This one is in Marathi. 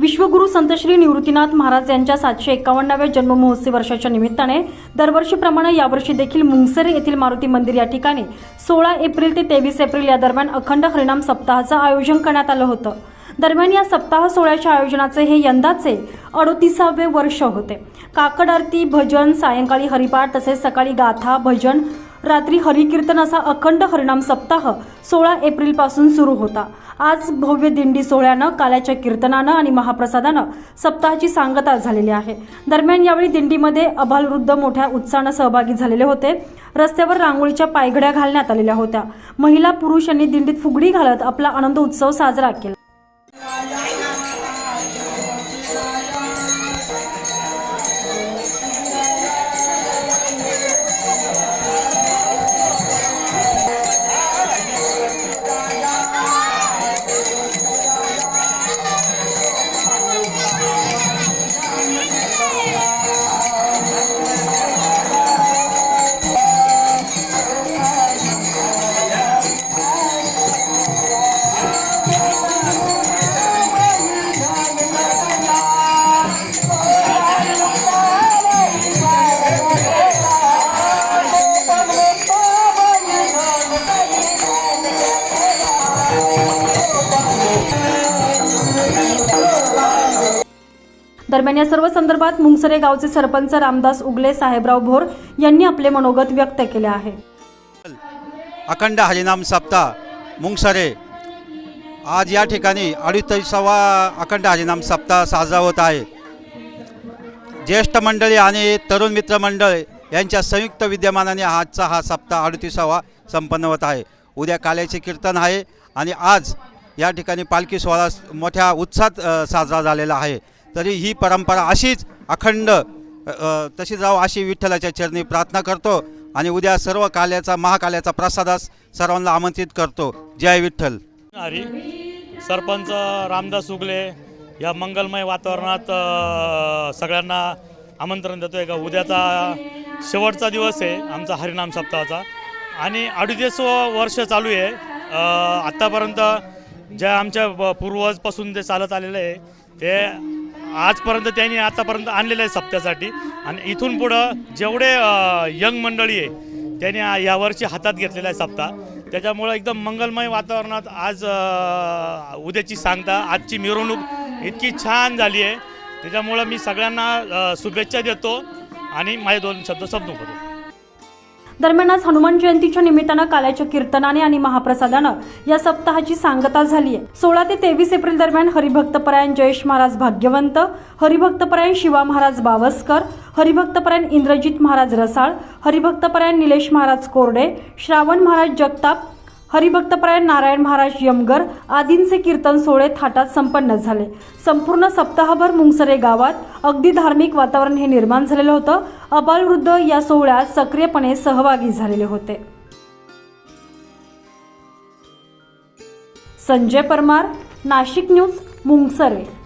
विश्वगुरु संत श्री निवृत्तीनाथ महाराज यांच्या सातशे एकावन्नाव्या जन्ममहोत्सवी वर्षाच्या निमित्ताने दरवर्षीप्रमाणे यावर्षी देखील मुंगसरे येथील मारुती मंदिर या ठिकाणी सोळा एप्रिल ते तेवीस एप्रिल या दरम्यान अखंड हरिणाम सप्ताहाचं आयोजन करण्यात आलं होतं. दरम्यान या सप्ताह सोहळ्याच्या आयोजनाचे हे यंदाचे अडोतीसावे वर्ष होते. काकड आरती भजन सायंकाळी हरिपाठ तसेच सकाळी गाथा भजन रात्री हरिकीर्तन असा अखंड हरिणाम सप्ताह सोळा एप्रिलपासून सुरू होता. आज भव्य दिंडी सोहळ्यानं काल्याच्या कीर्तनानं आणि महाप्रसादानं सप्ताहाची सांगता झालेली आहे. दरम्यान यावेळी दिंडीमध्ये अभालवृद्ध मोठ्या उत्साहानं सहभागी झालेले होते. रस्त्यावर रांगोळीच्या पायघड्या घालण्यात आलेल्या होत्या. महिला पुरुष यांनी दिंडीत फुगडी घालत आपला आनंद उत्सव साजरा केला. दरम्यान या सर्व संदर्भात मुंगसरे गावचे सरपंच रामदास उगले साहेबराव भोर यांनी आपले मनोगत व्यक्त केले आहे. अखंड हरिनाम सप्ताह मुंगसरे. आज या ठिकाणी अडीचावा अखंड हरिनाम सप्ताह साजरा होत आहे. ज्येष्ठ मंडळी आणि तरुण मित्र मंडळ यांच्या संयुक्त विद्यमानाने आजचा हा सप्ताह अडतीसावा संपन्न होत आहे. उद्या काल्याचे कीर्तन आहे आणि आज या ठिकाणी पालखी सोहळा मोठ्या उत्साहात साजरा झालेला आहे. तरी ही परंपरा अशीच अखंड तशी अ, तशीच अशी विठ्ठलाच्या चरणी प्रार्थना करतो आणि उद्या सर्व काल्याचा महाकाल्याचा प्रसादास सर्वांना आमंत्रित करतो. जय विठ्ठल. हरी. सरपंच रामदास उगले या मंगलमय वातावरणात सगळ्यांना आमंत्रण देतो आहे का? उद्याचा शेवटचा दिवस आहे आमचा हरिनाम सप्ताहाचा. आणि अडीच वर्ष चालू आहे. आत्तापर्यंत ज्या आमच्या पूर्वजपासून जे चालत आलेलं आहे ते आजपर्यंत त्यांनी आतापर्यंत आणलेलं आहे सप्त्यासाठी. आणि इथून पुढं जेवढे यंग मंडळी आहे त्यांनी यावर्षी हातात घेतलेला आहे सप्ताह त्याच्यामुळं एकदम मंगलमय वातावरणात आज उद्याची सांगता आजची मिरवणूक इतकी छान झाली आहे. त्याच्यामुळं मी सगळ्यांना शुभेच्छा देतो आणि माझे दोन शब्द समजून करतो दरम्यान आज हनुमान जयंतीच्या निमित्तानं काल्याच्या कीर्तनाने आणि महाप्रसादानं या सप्ताहाची सांगता झाली आहे. सोळा ते तेवीस एप्रिल दरम्यान हरिभक्तपरायण जयेश महाराज भाग्यवंत हरिभक्तपरायण शिवा महाराज बावस्कर हरिभक्तपरायण इंद्रजित महाराज रसाळ हरिभक्तपरायण निलेश महाराज कोरडे श्रावण महाराज जगताप हरिभक्तपरायण नारायण महाराज यमगर आदींचे कीर्तन सोहळे थाटात संपन्न झाले. संपूर्ण सप्ताहभर मुंगसरे गावात अगदी धार्मिक वातावरण हे निर्माण झालेलं होतं. अबालवृद्ध या सोहळ्यात सक्रियपणे सहभागी झालेले होते. संजय परमार नाशिक न्यूज मुंगसरे.